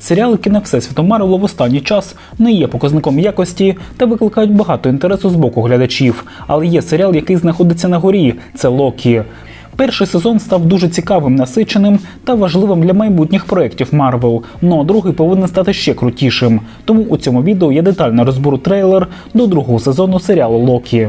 Серіали кіно Всесвіту Марвелу в останній час не є показником якості та викликають багато інтересу з боку глядачів. Але є серіал, який знаходиться на горі це Локі. Перший сезон став дуже цікавим, насиченим та важливим для майбутніх проєктів Марвел. Ну а другий повинен стати ще крутішим. Тому у цьому відео я детально розберу трейлер до другого сезону серіалу Локі.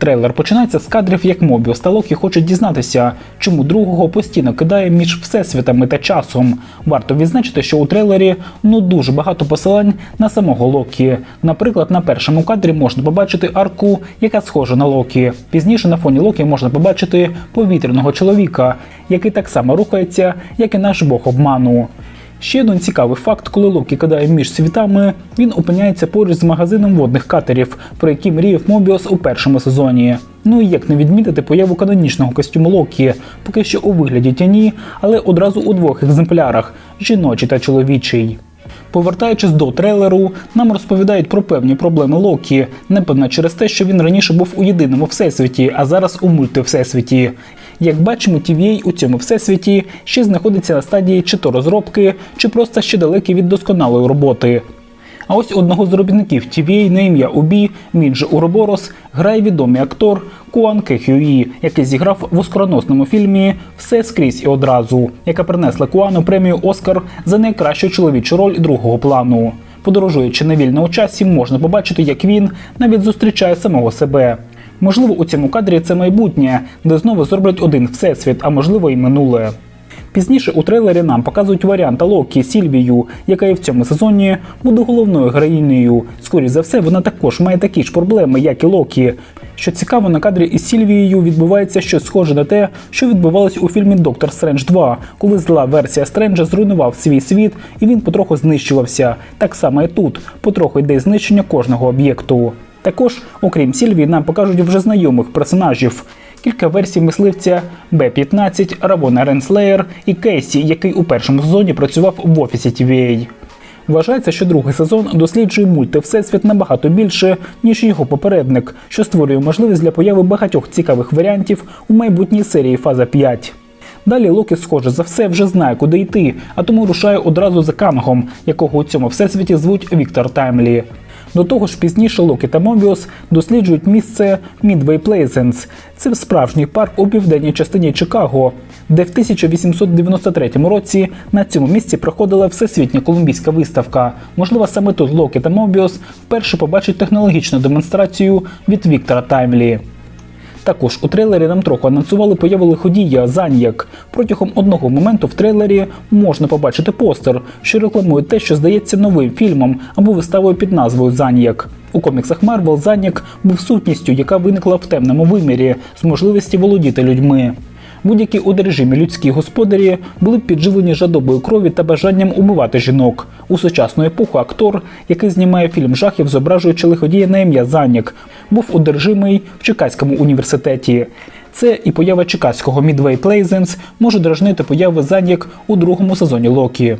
Трейлер починається з кадрів, як Мобіус та Локі хочуть дізнатися, чому другого постійно кидає між всесвітами та часом. Варто відзначити, що у трейлері ну дуже багато посилань на самого Локі. Наприклад, на першому кадрі можна побачити арку, яка схожа на Локі. Пізніше на фоні Локі можна побачити повітряного чоловіка, який так само рухається, як і наш бог обману. Ще один цікавий факт, коли Локі кидає між світами, він опиняється поруч з магазином водних катерів, про які мріяв Мобіус у першому сезоні. Ну і як не відмітити появу канонічного костюму Локі, поки що у вигляді тіні, але одразу у двох екземплярах жіночий та чоловічий. Повертаючись до трейлеру, нам розповідають про певні проблеми Локі, непевно через те, що він раніше був у єдиному всесвіті, а зараз у мультивсесвіті. Як бачимо, TVA у цьому всесвіті ще знаходиться на стадії чи то розробки, чи просто ще далекий від досконалої роботи. А ось одного з робітників TVA на ім'я Убі, він же Уроборос, грає відомий актор Куан Кехюї, який зіграв в оскароносному фільмі Все скрізь і одразу, яка принесла Куану премію Оскар за найкращу чоловічу роль другого плану. Подорожуючи на вільному часі, можна побачити, як він навіть зустрічає самого себе. Можливо, у цьому кадрі це майбутнє, де знову зроблять один всесвіт, а можливо і минуле. Пізніше у трейлері нам показують варіанта Локі Сільвію, яка і в цьому сезоні буде головною героїнею. Скоріше за все, вона також має такі ж проблеми, як і Локі. Що цікаво, на кадрі із Сільвією відбувається щось схоже на те, що відбувалось у фільмі Доктор Стрендж 2, коли зла версія Стренджа зруйнував свій світ і він потроху знищувався. Так само і тут потроху йде знищення кожного об'єкту. Також, окрім Сільвії, нам покажуть вже знайомих персонажів. Кілька версій мисливця Б-15, Равона Ренслеєр і Кейсі, який у першому сезоні працював в офісі TVA. Вважається, що другий сезон досліджує мульти всесвіт набагато більше, ніж його попередник, що створює можливість для появи багатьох цікавих варіантів у майбутній серії Фаза 5. Далі Локі, схоже за все, вже знає, куди йти, а тому рушає одразу за Кангом, якого у цьому всесвіті звуть Віктор Таймлі. До того ж, пізніше Локі та Мобіус досліджують місце Мідвей Плейзенс. Це справжній парк у південній частині Чикаго, де в 1893 році на цьому місці проходила всесвітня колумбійська виставка. Можливо, саме тут Локі та Мобіус вперше побачать технологічну демонстрацію від Віктора Таймлі. Також у трейлері нам трохи анонсували появу лиходія Заньяк. Протягом одного моменту в трейлері можна побачити постер, що рекламує те, що здається новим фільмом або виставою під назвою Заньяк. У коміксах Марвел Заньяк був сутністю, яка виникла в темному вимірі з можливості володіти людьми. Будь-які одержимі людські господарі були підживлені жадобою крові та бажанням убивати жінок. У сучасну епоху актор, який знімає фільм жахів, зображуючи лиходія на ім'я Занyak, був одержимий в Чикаському університеті. Це і поява чекаського Midway Plaisance може дражнити появи Занyak у другому сезоні Локі.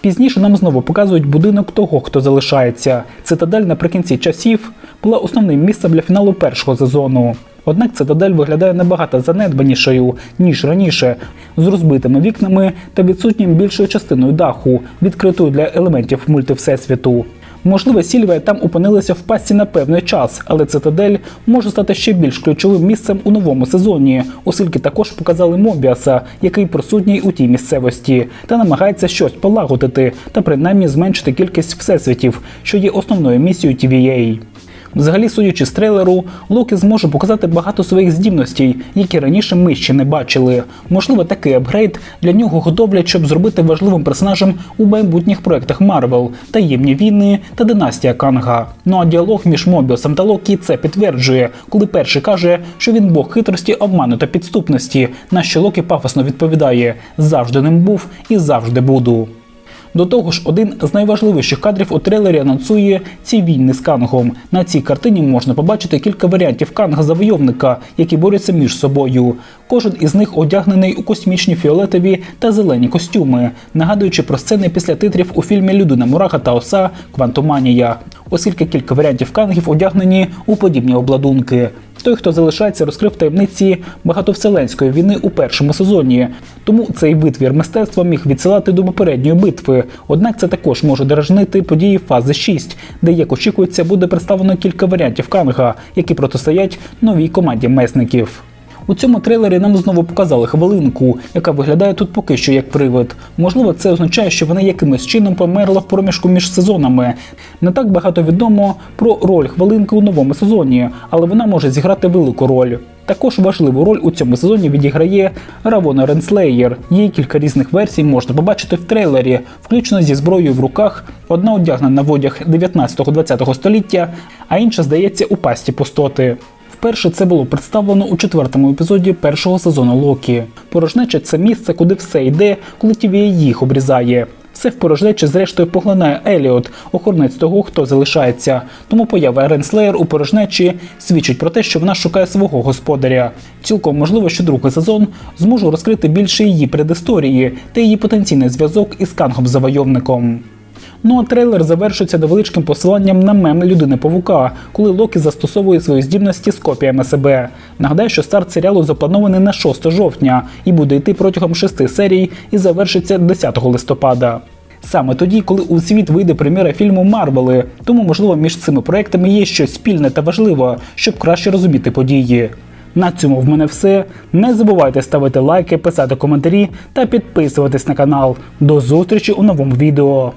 Пізніше нам знову показують будинок того, хто залишається. Цитадель наприкінці часів була основним місцем для фіналу першого сезону. Однак цитадель виглядає набагато занедбанішою, ніж раніше, з розбитими вікнами та відсутнім більшою частиною даху, відкритою для елементів мультивсесвіту. Можливо, Сільвія там опинилася в пастці на певний час, але цитадель може стати ще більш ключовим місцем у новому сезоні, оскільки також показали Мобіаса, який присутній у тій місцевості, та намагається щось полагодити та принаймні зменшити кількість всесвітів, що є основною місією TVA. Взагалі, судячи з трейлеру, Локі зможе показати багато своїх здібностей, які раніше ми ще не бачили. Можливо, такий апгрейд для нього готовлять, щоб зробити важливим персонажем у майбутніх проектах Марвел, таємні війни та династія Канга. Ну а діалог між Мобіусом та Локі це підтверджує, коли перший каже, що він бог хитрості, обману та підступності, на що Локі пафосно відповідає: завжди ним був і завжди буду. До того ж, один з найважливіших кадрів у трейлері анонсує ці війни з Кангом. На цій картині можна побачити кілька варіантів Канга завойовника, які борються між собою. Кожен із них одягнений у космічні фіолетові та зелені костюми, нагадуючи про сцени після титрів у фільмі Людина Мураха та Оса Квантоманія, оскільки кілька варіантів кангів одягнені у подібні обладунки. Той, хто залишається, розкрив таємниці багатовселенської війни у першому сезоні. Тому цей витвір мистецтва міг відсилати до попередньої битви. Однак це також може дражнити події фази 6, де як очікується буде представлено кілька варіантів канга, які протистоять новій команді месників. У цьому трейлері нам знову показали хвилинку, яка виглядає тут поки що як привид. Можливо, це означає, що вона якимось чином померла в проміжку між сезонами. Не так багато відомо про роль хвилинки у новому сезоні, але вона може зіграти велику роль. Також важливу роль у цьому сезоні відіграє Равона Ренслеєр. Її кілька різних версій можна побачити в трейлері, включно зі зброєю в руках. Одна одягнена в одяг 19-20 століття, а інша здається у пасті пустоти. Вперше це було представлено у четвертому епізоді першого сезону Локі. Порожнеча це місце, куди все йде, коли TVA їх обрізає. Все в порожнечі зрештою поглинає Еліот, охоронець того, хто залишається. Тому поява Ренслеєр у порожнечі свідчить про те, що вона шукає свого господаря. Цілком можливо, що другий сезон зможе розкрити більше її предісторії та її потенційний зв'язок із Кангом завойовником. Ну а трейлер завершується невеличким посиланням на мем людини Павука, коли Локі застосовує свої здібності з копіями себе. Нагадаю, що старт серіалу запланований на 6 жовтня і буде йти протягом шести серій і завершиться 10 листопада. Саме тоді, коли у світ вийде прем'єра фільму Марвели, тому можливо між цими проектами є щось спільне та важливе, щоб краще розуміти події. На цьому в мене все. Не забувайте ставити лайки, писати коментарі та підписуватись на канал. До зустрічі у новому відео.